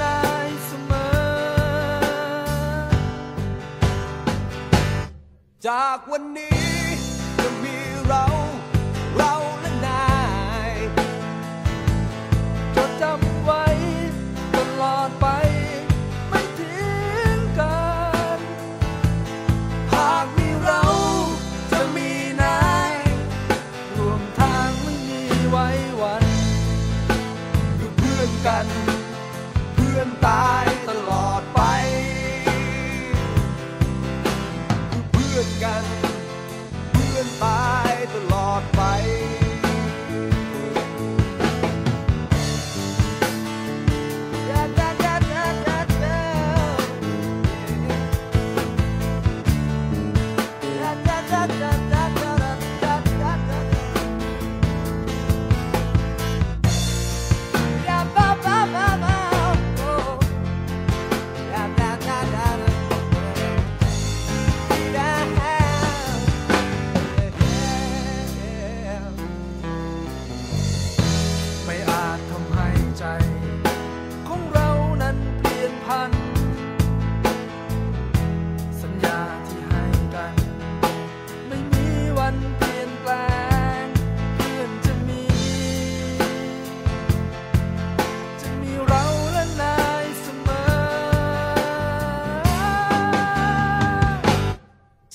และนายเสมอ จากวันนี้จะมีเรา เราและนายจดจำไว้ตลอดไป ไม่ทิ้งกัน หากมีเราจะมีนายรวมทางไม่มีไว้วันคือเพื่อนกัน พื่อนตายตลอดไปเพื่อนกัน เพื่อนตาย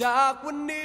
จากวันนี้